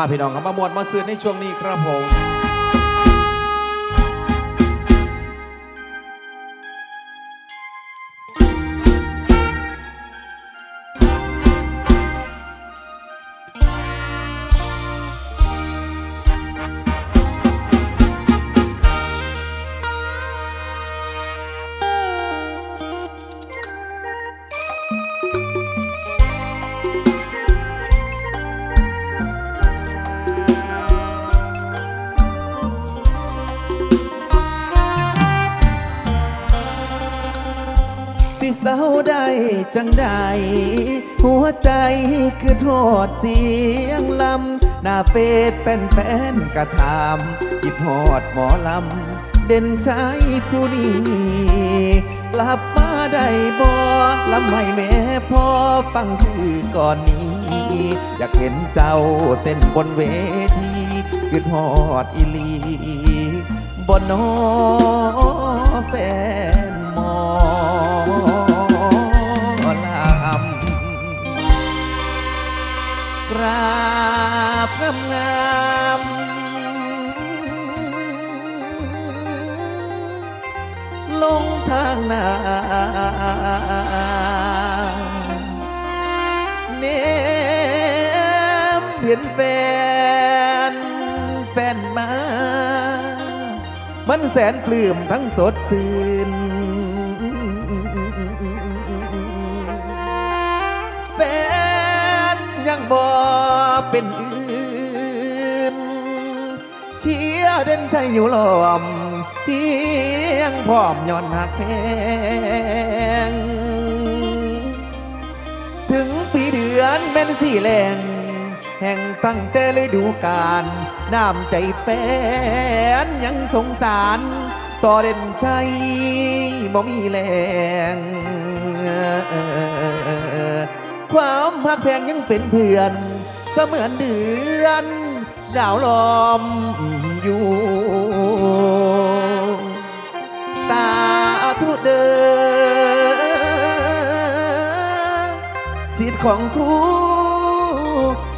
าพี่น้องครับมามวดมาซื้อในช่วงนี้ครับผม เศร้าได้จังใดหัวใจคือโทษเสียงลำ หน้าเฟซแฟนๆกระทำจิบหอดหมอลำ เด่นชายผู้นี้กลับมาได้บ่ลำให้แม่พอฟังคือก่อนนี้ อยากเห็นเจ้าเต้นบนเวทีคือหอดอีลีบนนอแฟนามลงทางนาเนมเห็นแฟน แฟนมา มันแสนปลื้มทั้งสดชื่นแฟนยังบ่เป็นอื่น เชียเด่นใจอยู่ลมเพียงพร้อมย้อนหักแพงถึงปีเดือนเป็นสี่แรงแห่งตั้งแต่ฤดูกาลน้ำใจแฟนยังสงสารต่อเด่นใจบ่มีแรงความพักแพงยังเป็นเพื่อน เสมือนเดือน ดาวลอมอยู่สาธุเดินสิทธิ์ของครู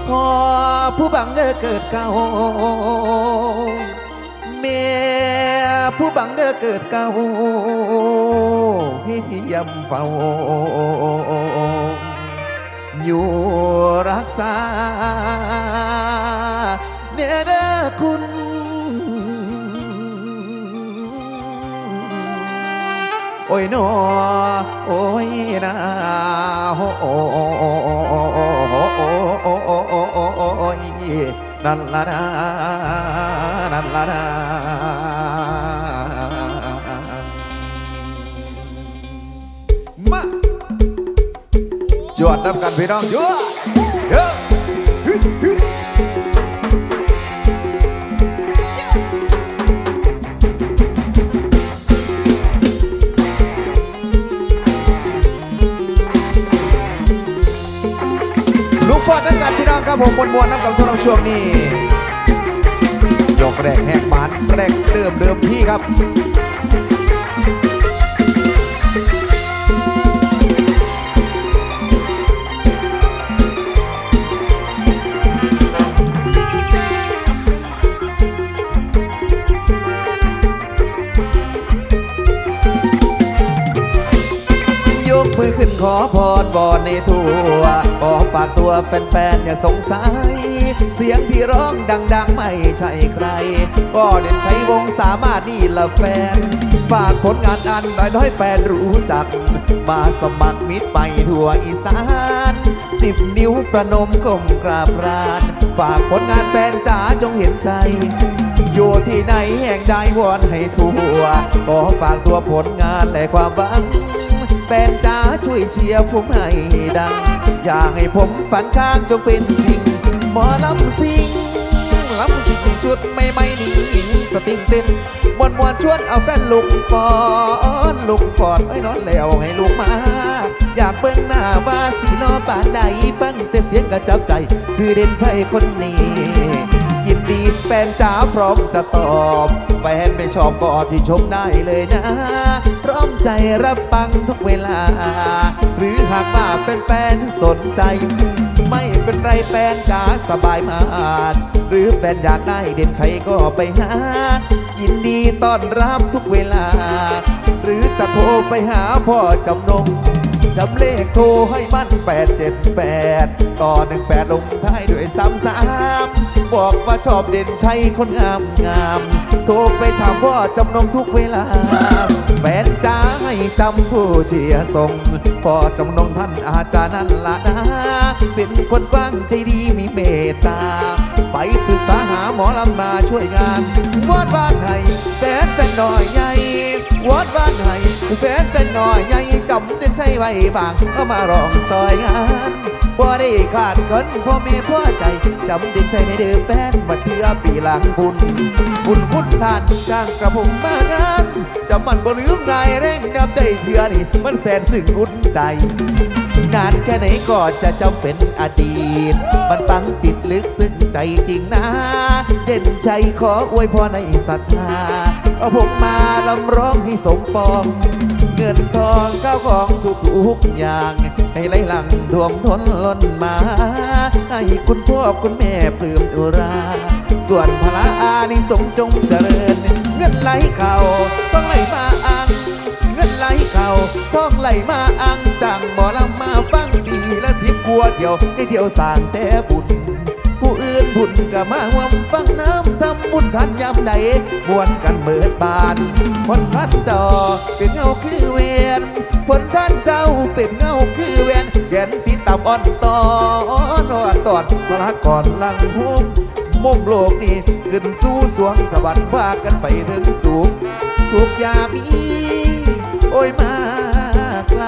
พอผู้บังเด้อเกิดเก่าแม่ผู้บังเด้อเกิดเก่าให้ยำเฝ้าอยู่รักษา เนเด้อคุณ โอ้ยนอโอ้ยนาโอ้โอ้โอ้โอ้โอ้โอ้โอ้โอ้โอ้โอ้โอ้โอ้โอ้ยนั่นละนานั่นละนามาจวดน้ำกันพี่น้องจวดเยเฮ้ยเยลูก นะครับผมมวนมวนๆน้ำกับสำหรับช่วงนี้ยกแรกแหกบานแรกเดิมเดิมพี่ครับ ขึ้นขอพรบอนในทั่วขอฝากตัวแฟนๆอย่าสงสัย เสียงที่ร้องดังๆ ไม่ใช่ใคร ก็เด่นใช้วงสามารถนี่ละแฟน ฝากผลงานอันน้อยๆแฟนรู้จัก มาสมัครมิตรไปทั่วอีสานสิบนิ้วประนมก้มกราบราน ฝากผลงานแฟนจ๋าจงเห็นใจอยู่ที่ไหนแห่งใดวอนให้ทั่วขอฝากตัวผลงานและความหวัง แฟนจ๋าช่วยเชียร์ผมให้ดัง อยากให้ผมฝันข้างจงเป็นจริงหมอลำสิงลำสิงชุดไม่ไม่ๆนี่สติงเต็มมวนมวนชวนเอาแฟนลุกปอนลุกปอนไอ้นอนแล้วให้ลูกมา อยากเบิ่งหน้าว่าสีล้อปานใดฟังแต่เสียงกระจับใจสื่อเด่นใช่คนนี้ ดีแฟนจ๋าพร้อมจะตอบแฟนไม่ชอบก็ที่ชมได้เลยนะ พร้อมใจรับฟังทุกเวลา หรือหากว่าแฟนสนใจ ไม่เป็นไรแฟนจ๋าสบายมากหรือแฟนอยากได้เด่นชัยก็ไปหา ยินดีต้อนรับทุกเวลา หรือจะโทรไปหาพ่อจำนง จำเลขโทรให้มัน878ต่อ18ลงท้ายด้วย33บอกว่าชอบเด่นชัยคนงามงามโทรไปถามพ่อจำนงทุกเวลาแฟนจ้าให้จำผู้เชียร์ส่งพอจำนงท่านอาจารย์นั่นละนะ เป็นคนฟังใจดีมีเมตตา ไปปรึก หาหมอลำมาช่วยงานวอดบ้านให้แฟนแฟนหน่อยใหญ่วอดบ้านให้แฟนแฟนหน่อยใหญ่จำเต้นใช่ไว้บางก็มารองซอยงานบ่ได้ขาดคนพ่อแม่พ่อใจจำเต้นใช่ในเดิมแฟนมาเทือปีหลังบุญ บุญพุทธทานจ้างกระผมมางานจำมันบ่ลืมงายแรงน้ำใจเทือนี่มันแสนซึ้งอุ่นใจ นานแค่ไหนก็จะจำเป็นอดีต มันฝังจิตลึกซึ้งใจจริงนะ เด่นใจขออวยพรในศรัทธาเอาผมมาลำร้องให้สมปอง เงินทองข้าวของทุกทุกอย่าง ให้ไหลหลังท่วมท้นล้นมา ให้คุณพ่อคุณแม่ปลื้มอุรา ส่วนพระอานิสงจงเจริญ เงินไหลเข่าต้องไหลมาอังเงิน ไหลเข่าท้องไหลมาอังจังบ่ลำมาฟังปีละสิบกัวเที่ยวให้เที่ยวสร้างแต่บุญผู้อื่นบุญก็มาหวมฟังน้ำทำบุญทันยามใดมวนกันเบิดบานผลท่านจอเป็นเงาคือเวนผลท่านเจ้าเป็นเงาคือเวนแกนติดตับอ่อนตอนอนตอดพระก่อนลังหุ้มมุมโลกนี้ขึ้นสู่สวงสวรรค์พากันไปถึงสูงทุกยามี โอ้ยมาไกล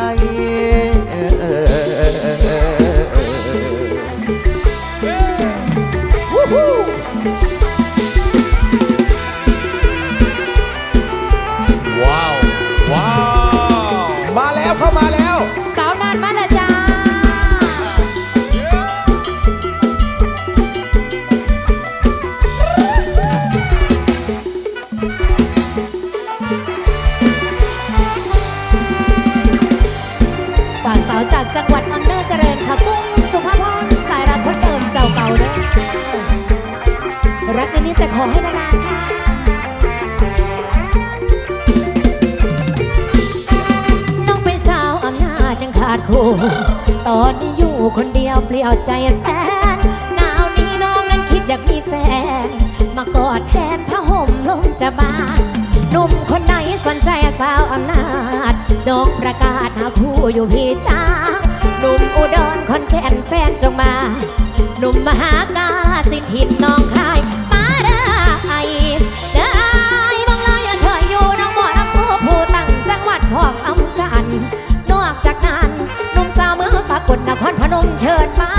รักในนี้จะขอให้นานๆค่ะน้องเป็นสาวอำนาจจังขาดคู่ตอนนี้อยู่คนเดียวเปลี่ยวใจแสนหนาวนี้น้องนั้นคิดอยากมีแฟน มากอดแทนผ้าห่มลมจะบานหนุ่มคนไหนสนใจสาวอำนาจน้องประกาศหาคู่อยู่พี่จ้าหนุ่มอุดรคนแก่นแฟนจงมา หนุ่มมหากาสินถิ่นน้องคาย กลนครพนมเชิญมา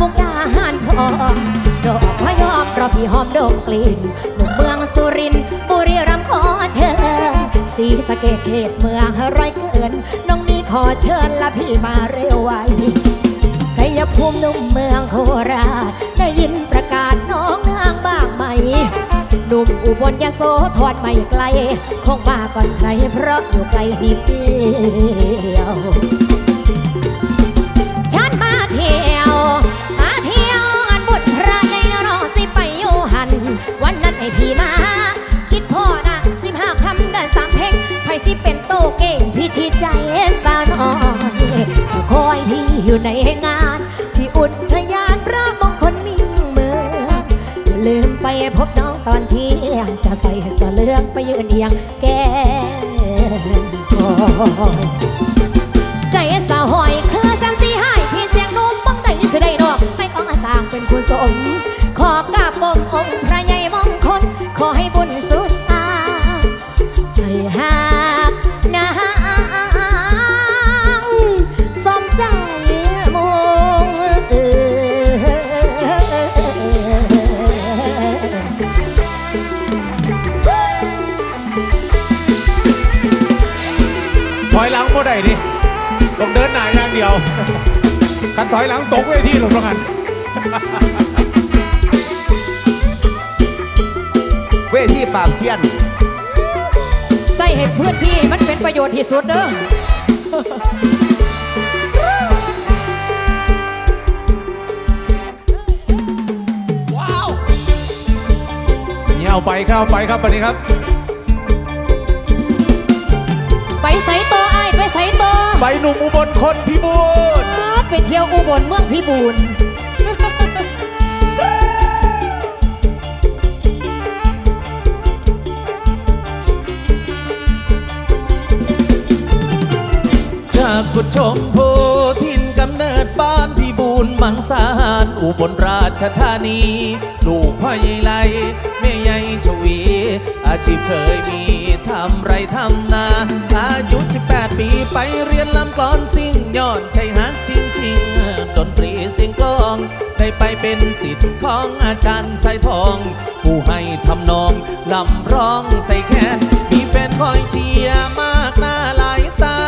มุกดาหารพร้อมดอกพยอมรอพี่หอมดมกลิ่นหนุ่มเมืองสุรินทร์บุรีรัมย์ขอเชิญสีสะเกดเขตเมืองร้อยเกิน น้องนี้ขอเชิญละพี่มาเร็วไวชัยภูมินุ่มเมืองโคราชได้ยินประกาศน้องนางบ้างไหมหนุ่มอุบลยโสทอดไม่ไกล คงมาก่อนใครเพราะอยู่ไกลนิดเดียว ให้พี่มา คิดพ่อนะสิบห้าคำเดินสามเพลงไผสิเป็นโตเก่งพี่ชี้ใจสาวน้อยจะคอยพี่อยู่ในงาน ที่อุทยานพระมงคลมิ่งเมืองอย่าลืมไปพบน้องตอนเที่ยงจะใส่เสื้อเหลืองไปยืนเอียงแก้มคอยใจสาวหอยคือแซมซีให้พี่เสียงนุ่มบ้องได้สิได้ดอกไม่ต้องอาสางเป็นผู้สมขอกราบองค์องค์พระใหญ่มง คันถอยหลังตกเวทีหลงแล้วกันเวทีปราบเซียน ใส่ให้พื้นที่มันเป็นประโยชน์ที่สุดเด้อเนี่ยเอาไปครับเอาไปครับวันนี้ครับ ไปใส่ตัวไอ้ายไปใส่ตัวไปหนุ่มอุบลคนพิบูล ไปเที่ยวอุบลเมืองพิบูลจากกุดชมพูทินกำเนิดบ้านพิบูลมังสารอุบลราชธานี ลูกพ่อใหญ่ไรแม่ใหญ่ชวี อาชีพเคยมี ทำไรทำนา อายุ 18 ปีไปเรียนลำกลอนสิ่งย้อนใจฮักจริงๆดนตรีเสียงกลอง ได้ไปเป็นสิทธิ์ของอาจารย์สายทอง ผู้ให้ทำนองลำร้องใส่แคนมีแฟนคอยเชียร์มากหน้าหลายตา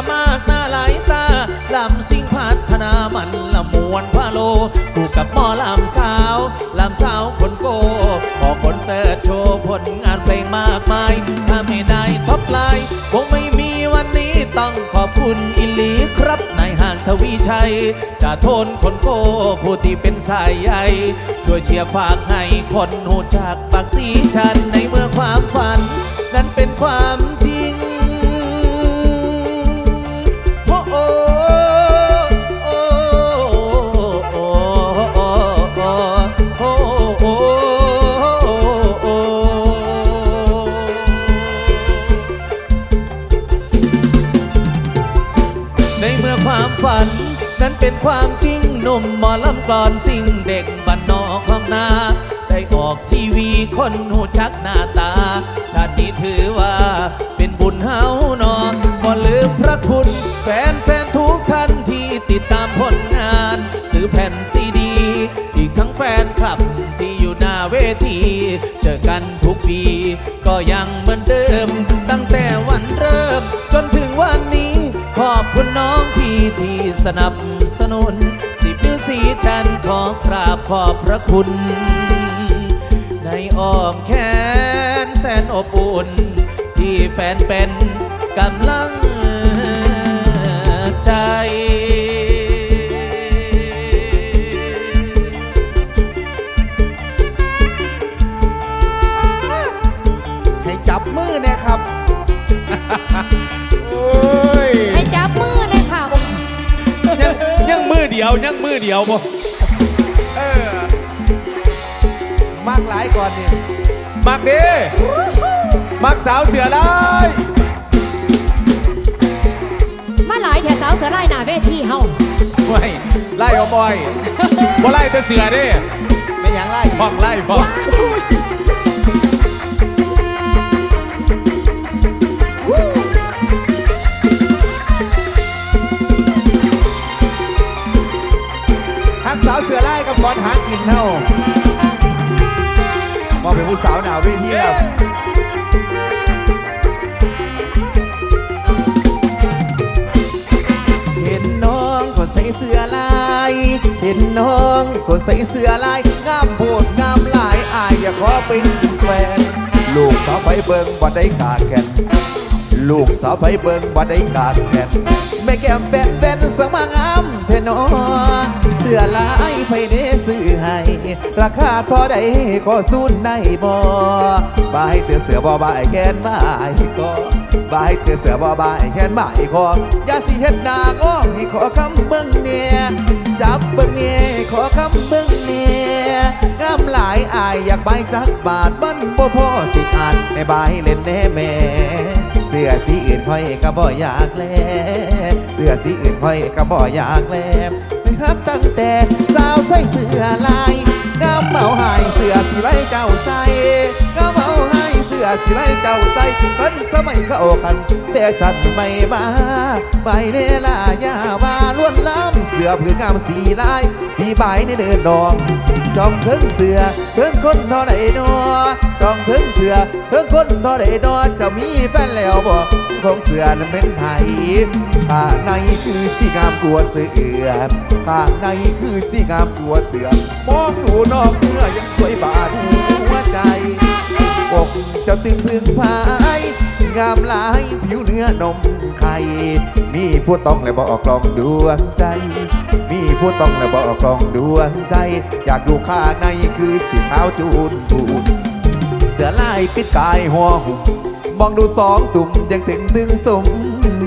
เชียร์มากหน้าหลายตาลำสิ่งพัฒนามันละมวนพาโลคู่กับหมอลำสาวลำสาวคนโกออคนเสิร์ตโชว์ผลงานเพลงมากมาย ถ้าไม่ได้ท็อปไลน์คงไม่มีวันนี้ต้องขอบคุณอิลีครับนายห้างทวีชัยจะโทนคนโกผู้ที่เป็นสายใหญ่ช่วยเชียร์ฝากให้คนหูจักปากสีชันในเมื่อความฝัน นั้นเป็นความ ความฝัน นั้นเป็นความจริงหนุ่มหมอลำกลอนสิ่งเด็กบ้านนอกของนา ได้ออกทีวีคนหูชักหน้าตา ชาตินี้ถือว่าเป็นบุญเฮาหนอก็ลืมพระคุณ แฟนแฟนทุกท่านที่ติดตามผลงาน ซื้อแผ่นซีดี อีกทั้งแฟนคลับที่อยู่หน้าเวที เจอกันทุกปี ก็ยังเหมือนเดิม ตั้งแต่วันเริ่มจนถึง สนับสนุน สิบนิ้วสีจันขอกราบขอบพระคุณ ในอ้อมแขนแสนอบอุ่น ที่แฟนเป็นกำลังใจ เดียวยังมือเดียวบ่มากหลายก่อนเนี่ยมักเด้มักสาวเสือลายมาหลายแถวสาวเสือไล่หน้าเวทีเฮาไม่ไล่เอาบ่อยบ่ไล่แต่เสือเด้ไม่อย่างไรฟังไล่ฟัง กับก่อนหากินเท่ามองเป็นผู้สาวหนาวเวทีครับเห็นน้องก็ใส่เสื้อลาย เห็นน้องก็ใส่เสื้อลายงามโพดงามหลายอายอยากขอเป็นแฟนลูกสาวไปเบิ่งบ่ได้กาแก่นลูกสาวไปเบิ่งบ่ได้กาแก่นแม่แก้มแบนแบนสมางามเทนอเสื้อลายไผเด้ ราคาเท่าใดขอสู้ได้บ่บายเตือเสือบ่บายแกนบายก็บายเตือเสือบ่บายแกนบายคออย่าสิเฮ็ดนาอ้อให้ขอคำเบิ่งเนี่ยจับเบิ่งเนี่ยขอคำเบิ่งเนี่ยงามหลายอายอยากใบจักบาทมันบ่พอสิอ่านให้บายเล่นแน่แม่เสื้อสีอื่นค่อยก็บ่อยากแลเสื้อสีอื่นค่อยก็บ่อยากแลนะ ครับตั้งแต่สาวใส่เสื้อลายงาเมาหายเสื้อสีไล่เจ้าใส่งาเมาหายเสื้อสีไล่เจ้าใส่ถึงคนสมัยเข้าคันแต่ฉันไม่มาใบเนลายาว่าล้วนล้ำเสือผืนงามสีลายพี่ใบในเดินดอง จองถึงเสือถึงคนทอใดนอจองถึงเสือถึงคนทอใดนอจะมีแฟนแล้วบอกของเสือนั้นเป็นไผข้าในคือสีงามกลัวเสือข้าในคือสีงามกลัวเสือมองดูนอกเนื้อยังสวยบาดหัวใจอกเจ้าตึงพึงพายงามลายผิวเนื้อนมไข่มีผู้ต้องและบอกลองดวงใจ ผู้ต้องและบอกลองดวงใจ อยากดูข้างในคือสีขาวจูนบูนเสือลายปิดกายหัวหุ่มมองดูสองตุ่มยังถึงตึงสม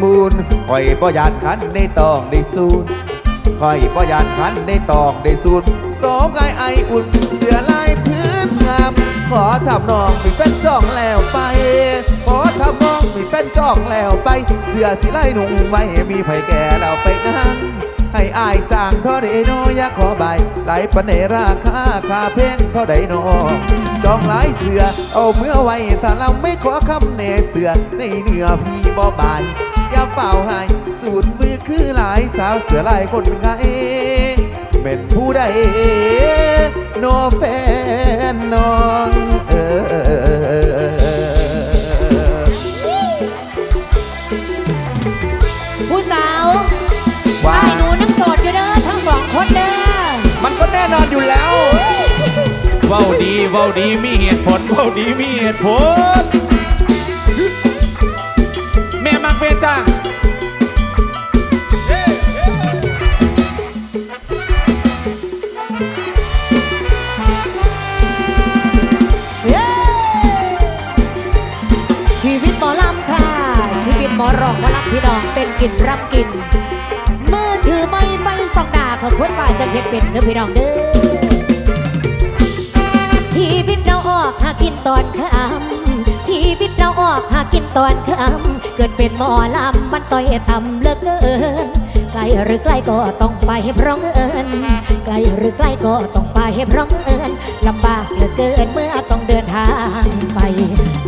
บูรณ์หอยบ่ยานคันในตองได้สูนคอยบ่ยานคันได้ตอกได้สูดสองกายไออุ่นเสือลายพื้นงาม ขอทำน้องมีแฟนจ้องแล้วไป ขอทำน้องมีแฟนจ้องแล้วไป เสือสิไล่หนุ่งไว้มีไผแก่แล้วไปนั่ง ให้อายจ้างเท่าใดโนอยากขอใบไหลปันในราคาคาเพลงเท่าใดโนจองหลายเสือเอาเมื่อไว้ถ้าเราไม่ขอคำเนเสือในเนื้อพี่บ่บายอย่าเฝ้าให้สูตรมือคือหลายสาวเสือลายคนไงเป็นผู้ใดโนแฟนน้องเออ ว้าดีเว้าดีมีเหตุผลเว้าดีมีเหตุผลแม่มักเป็นจ้างชีวิตหมอลำค่ะ ชีวิตหมอรองหมอลำพี่น้องเป็นกินรับกินมือถือไม่ไฟสองดาขอพ้นป่าจะเห็ดเป็นเด้อพี่น้องเด้อ ออกหากินตอนค่ำชีวิตเราออกหากินตอนค่ำเกิดเป็นหมอลำมันต่อยต่ำเลือเกินไกลหรือใกล้ก็ต้องไปให้พร้องเอินไกลหรือใกล้ก็ต้องไปให้พร้องเอินลำบากเหลือเกินเมื่อต้องเดินทางไป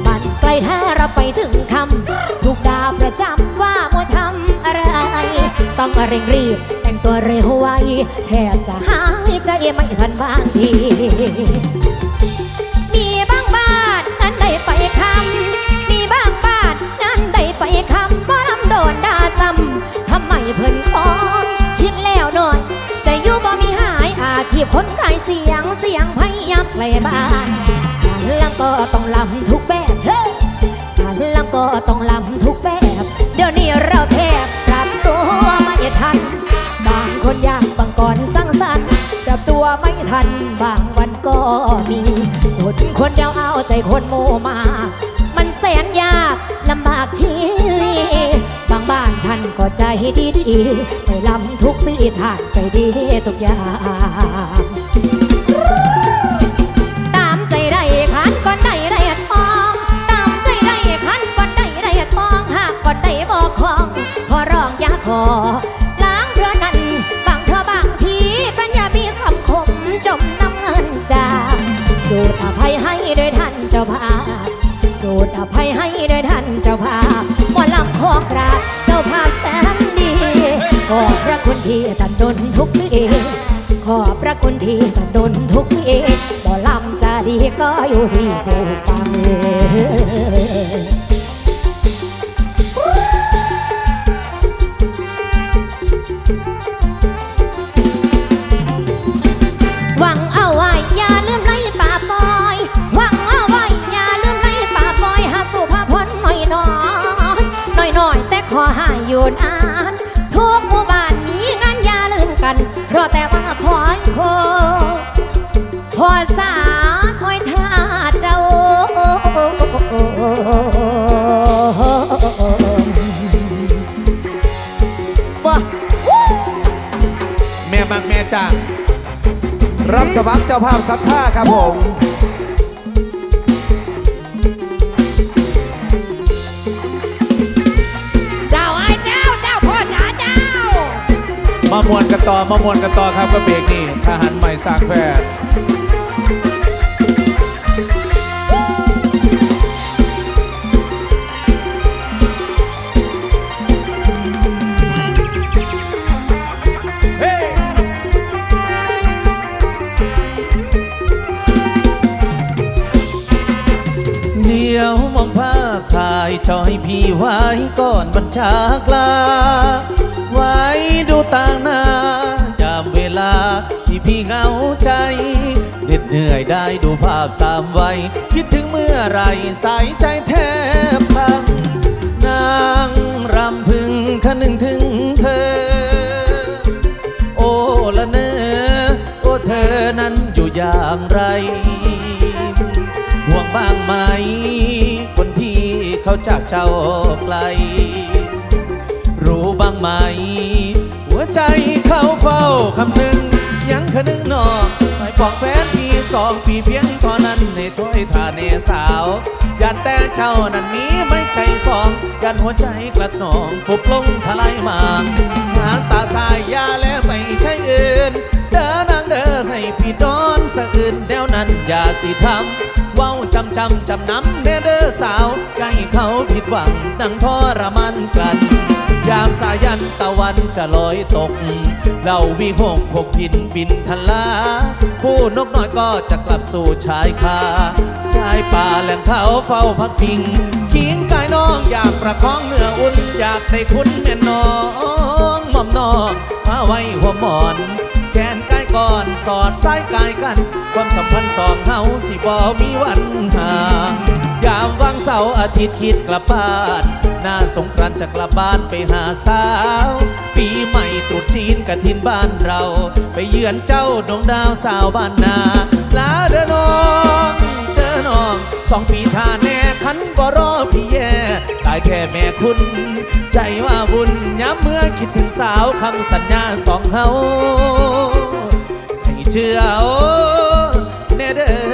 บ้านไกลถ้าเราไปถึงคำถูกดาประจำว่ามัวทำอะไร ต้องเร่งรีบแต่งตัวเร็วไวแทบจะหายใจไม่ทันบางที คนขายเสียงเสียงพยายามไกลบ้านลำก็ต้องลำทุกแบบเฮ้ยลำก็ต้องลำทุกแบบ เดี๋ยวนี้เราแทบปรับตัวไม่ทัน บางคนยากบางก่อนสร้างสรรค์ปรับตัวไม่ทัน บางวันก็มีคนคนเดียวเอาใจคนโมมา มันแสนยากลำบากชีวิต บ้านท่านก็ใจดีดีไม่ลำทุกปีท่านใจดีทุกอย่างตามใจได้ขันก่อนได้ได้ทอง ตามใจได้ขันก่อนได้ได้ทองหากก่อนได้บอกของพอร้องอยาขอล้างเรือนั้นบางเธอบางทีปัญญามีคำคมจมน้ำเงินจางดูอภัยให้โดยท่านเจ้าภา นทุกเอ ขอพระคุณที่ตัดดนทุกเอบ่ลำจะดีก็อยู่ที่ผู้ฟังเลย ราะแต่ว่าคอยโคพอสาคอยท่าเจ้ามาแม่มักแม่จ้างรับสมัครเจ้าภาพซักผ้าครับผม มามวนกันต่อมามวนกันต่อครับกระเบรกนี่ทหารใหม่สร้างแพทย์ียวมองภาพถ่ายจอยพี่ไว้ก่อนบัญชากลา ต่างหน้าจำเวลาที่พี่เหงาใจเหน็ดเหนื่อยได้ดูภาพสามวัย คิดถึงเมื่อไหรสายใจแทบพัง นางรำพึงคนึงถึงเธอ โอ้ละเนอโอ้เธอนั้นอยู่อย่างไร ห่วงบ้างไหม คนที่เขาจากเจ้าไกล รู้บ้างไหม วใจเขาเฝ้าคำหนึ่ง ยังคนึงหนอไปบอกแฟนพี่สองปีเพียงเท่านั้นในถ้วยทาเนสาวยันแต่เจ้านั้นมีไม่ใจสองยันหัวใจกระหนองฟุบลงทลายมาหางตาสายยาแล้วไม่ใช่อื่น เดินนางเดินให้พี่ดอนสะอื่นแนวนั้นอย่าสิทำเว้าจำจำจำน้ำเด้อเด้อสาวใกล้เขาผิดหวังดังทรมานกัน ยามสายันตะวันจะลอยตก เราวิหกหกพินบินทลา ผู้นกน้อยก็จะกลับสู่ชายคา ชายป่าแหล่งเขาเฝ้าพักพิงขิงกายน้องอยากประคองเนื้ออุ่น อยากได้คุณแม่น้องหม่อมน้องมาไว้หัวหมอนแขนกายก่อนสอดสายกายกัน ความสัมพันธ์สองเฮาสิบ่มีวันห่างยามวางเสาร์อาทิตย์คิดกลับบ้าน หน้าสงกรานจะกลับบ้านไปหาสาว ปีใหม่ตรุษจีนกันทินบ้านเรา ไปเยือนเจ้าดวงดาวสาวบ้านนาลาเดนองเดนองสองปีท่าแน่คันบ่รอพี่แย่ตายแค่แม่คุณ ใจว่าบุญย้ำเมื่อคิดถึงสาวคำสัญญาสองเฮาให้เชื่อโอ้แน่เด้อ